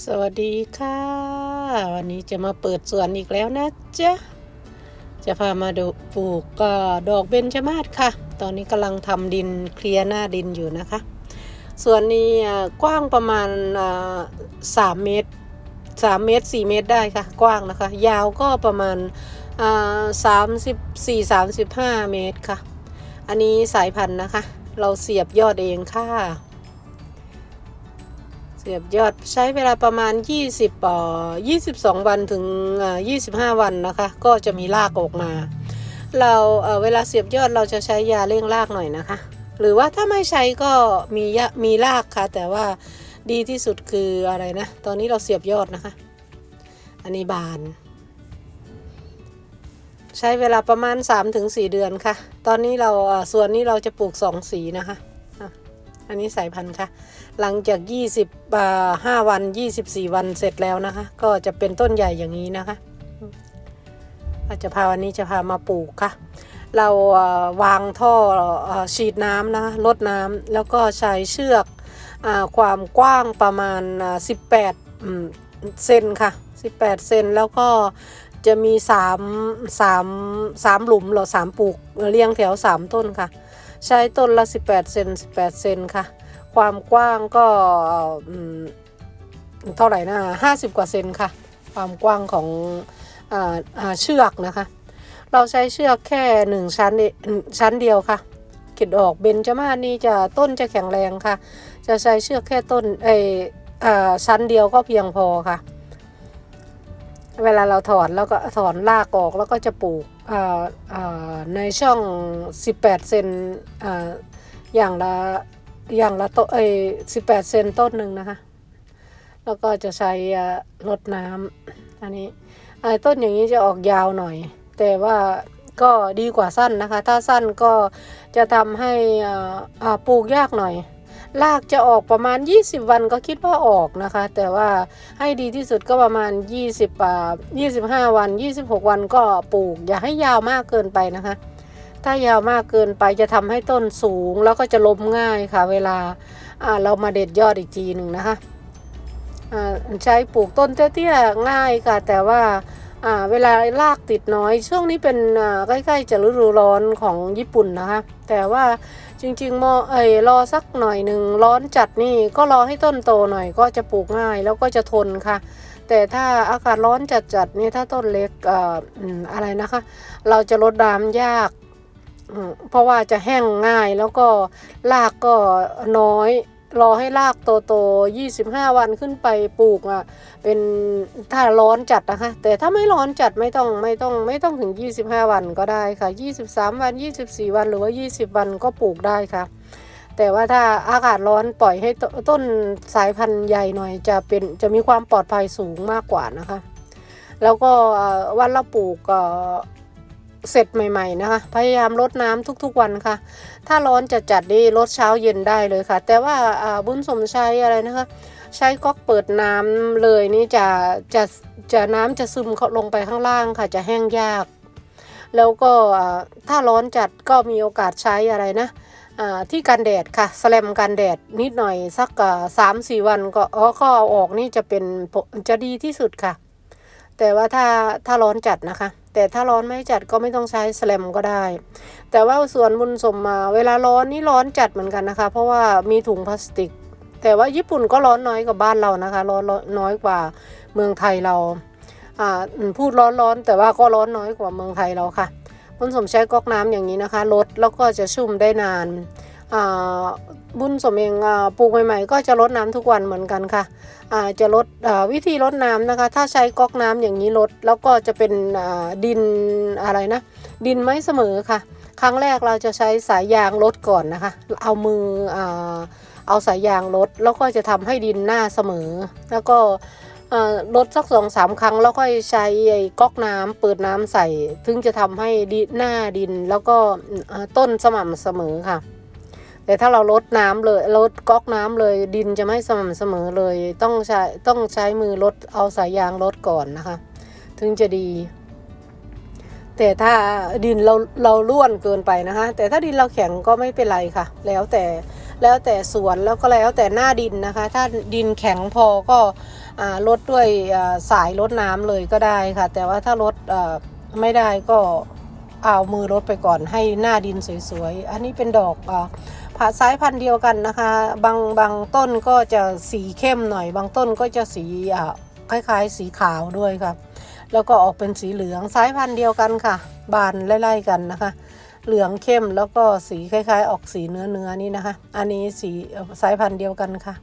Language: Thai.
สวัสดีค่ะ วันนี้จะมาเปิดสวนอีกแล้วนะจ๊ะ จะพามาดูปลูกก็ดอกเบญจมาศค่ะ ตอนนี้กำลังทำดินเคลียร์หน้าดินอยู่นะคะส่วนนี้กว้างประมาณสามเมตรสามเมตรสี่เมตรได้ค่ะ กว้างนะคะ ยาวก็ประมาณสามสิบสี่สามสิบห้าเมตรค่ะ อันนี้สายพันธุ์นะคะ เราเสียบยอดเองค่ะ เสียบยอดใช้เวลาประมาณ 20อ่อ22 วันถึงอ่า25 วันนะคะ ก็จะมีรากออกมา เราเเวลาเสียบยอดเราจะใช้ยาเร่งรากหน่อยนะคะ หรือว่าถ้าไม่ใช้ก็มีมีรากค่ะ แต่ว่าดีที่สุดคืออะไรนะ ตอนนี้เราเสียบยอดนะคะ อันนี้บาน ใช้เวลาประมาณ 3-4 เดือนค่ะ ตอนนี้เราอ่าส่วนนี้เราจะปลูก 2 สีนะคะ อันนี้สายพันธุ์ค่ะ หลังจาก20อ่า5วัน 24 วันเสร็จแล้วนะคะ ก็จะเป็นต้นใหญ่อย่างนี้นะคะอาจจะพาวันนี้จะพามาปลูกค่ะ เราวางท่อฉีดน้ำนะลดน้ำแล้วก็ใช้เชือกอความกว้างประมาณ 18เซนค่ะ 18 เซนแล้วก็ จะมี3 3 3หลุมเหรอ3ปลูกเรียงแถว3ต้นค่ะ ใช้ต้นละ18เซน18เซนค่ะ ความกว้างก็เท่าไหร่นะห้าสิบกว่าเซนค่ะ ความกว้างของออเชือกนะคะ เราใช้เชือกแค่หนึ่งชั้นเอชั้นเดียวค่ะคิดออกเบนจมาศนี่จะต้นจะแข็งแรงค่ะ จะใช้เชือกแค่ต้นเออชั้นเดียวก็เพียงพอค่ะ เวลาเราถอนแล้วก็ถอนรากออกแล้วก็จะปลูกในช่อง 18 เซนอย่างละอย่างละโตะเอ้สิบแปดเซนต้นหนึ่งนะคะ แล้วก็จะใช้รดน้ำอันนี้ไอ้ต้นอย่างนี้จะออกยาวหน่อย แต่ว่าก็ดีกว่าสั้นนะคะ ถ้าสั้นก็จะทำให้ปลูกยากหน่อย รากจะออกประมาณ 20 วันก็คิดว่าออกนะคะ แต่ว่าให้ดีที่สุดก็ประมาณ 20อ่า25 วัน 26 วันก็ปลูก อย่าให้ยาวมากเกินไปนะคะ ถ้ายาวมากเกินไปจะทำให้ต้นสูงแล้วก็จะล้มง่ายค่ะ เวลาเรามาเด็ดยอดอีกทีหนึ่งนะคะใช้ปลูกต้นเตี้ยๆง่ายค่ะ แต่ว่า อ่าเวลารากติดน้อย ช่วงนี้เป็นอ่าใกล้ๆจะฤดูร้อนของญี่ปุ่นนะคะ แต่ว่าจริงๆมอเอยรอสักหน่อยหนึ่งร้อนจัดนี่ก็รอให้ต้นโตหน่อยก็จะปลูกง่ายแล้วก็จะทนค่ะ แต่ถ้าอากาศร้อนจัดๆนี่ถ้าต้นเล็กอ่าอะไรนะคะ เราจะลดน้ำยากเพราะว่าจะแห้งง่ายแล้วก็รากก็น้อย รอให้รากโตโต25 วันขึ้นไปปลูกอะ เป็นถ้าร้อนจัดนะคะ แต่ถ้าไม่ร้อนจัดไม่ต้องไม่ต้องไม่ต้องถึง 25 วันก็ได้ค่ะ 23 วัน 24 วันหรือว่า 20 วันก็ปลูกได้ค่ะ แต่ว่าถ้าอากาศร้อนปล่อยให้ต้นสายพันธุ์ใหญ่หน่อยจะเป็นจะมีความปลอดภัยสูงมากกว่านะคะ แล้วก็วันเราปลูก เสร็จใหม่ๆนะคะ พยายามลดน้ำทุกๆวันค่ะ ถ้าร้อนจัดจัดๆนี่ลดเช้าเย็นได้เลยค่ะ แต่ว่าบุญสมใช้อะไรนะคะ ใช้ก๊อกเปิดน้ำเลยนี่จะจะจะน้ำจะซึมเข้าลงไปข้างล่างค่ะ จะแห้งยาก แล้วก็ถ้าร้อนจัดก็มีโอกาสใช้อะไรนะที่กันแดดค่ะสแลมกันแดดนิดหน่อยสักสามสี่วันก็อ๋อก็เอาออกนี่จะเป็นจะดีที่สุดค่ะ แต่ว่าถ้าถ้าร้อนจัดนะคะ แต่ถ้าร้อนไม่จัดก็ไม่ต้องใช้สแลมก็ได้ แต่ว่าส่วนบุญสมมา เวลาร้อนนี่ร้อนจัดเหมือนกันนะคะ เพราะว่ามีถุงพลาสติก แต่ว่าญี่ปุ่นก็ร้อนน้อยกว่าบ้านเรานะคะ ร้อนน้อยกว่าเมืองไทยเราพูดร้อนร้อนแต่ว่าก็ร้อนน้อยกว่าเมืองไทยเราค่ะบุญสมใช้ก๊อกน้ำอย่างนี้นะคะลดแล้วก็จะชุ่มได้นาน บุญสมเองปลูกใหม่ ๆ ก็จะลดน้ำทุกวันเหมือนกันค่ะจะลดวิธีลดน้ำนะคะ ถ้าใช้ก๊อกน้ำอย่างนี้ลด แล้วก็จะเป็นดินอะไรนะ ดินไม่เสมอค่ะ ครั้งแรกเราจะใช้สายยางลดก่อนนะคะ เอามืออเอาสายยางลดแล้วก็จะทำให้ดินหน้าเสมอ แล้วก็ลดสักสองสามครั้งแล้วค่อยใช้ก๊อกน้ำเปิดน้ำใส่ ถึงจะทำให้ดินหน้าดินแล้วก็ต้นสม่ำเสมอค่ะ แต่ถ้าเราลดน้ำเลยลดก๊อกน้ำเลยดินจะไม่สม่ำเสมอเลย ต้องใช้ต้องใช้มือลดเอาสายยางลดก่อนนะคะ ถึงจะดี แต่ถ้าดินเราเราล้วนเกินไปนะคะ แต่ถ้าดินเราแข็งก็ไม่เป็นไรค่ะ แล้วแต่แล้วแต่สวนแล้วก็แล้วแต่หน้าดินนะคะ ถ้าดินแข็งพอก็อลดด้วยสายลดน้ำเลยก็ได้ค่ะ แต่ว่าถ้าลดไม่ได้ก็เอามือลดไปก่อนให้หน้าดินสวยๆ อันนี้เป็นดอกอ่า ผ่าสายพันธุ์เดียวกันนะคะ บางบางต้นก็จะสีเข้มหน่อย บางต้นก็จะสีอ่าคล้ายๆ สีขาวด้วยค่ะ แล้วก็ออกเป็นสีเหลืองสายพันธุ์เดียวกันค่ะ บานไล่ๆกันนะคะ เหลืองเข้มแล้วก็สีคล้าย ๆ ออกสีเนื้อเนื้อๆนี่นะคะ อันนี้สีสายพันธุ์เดียวกันค่ะ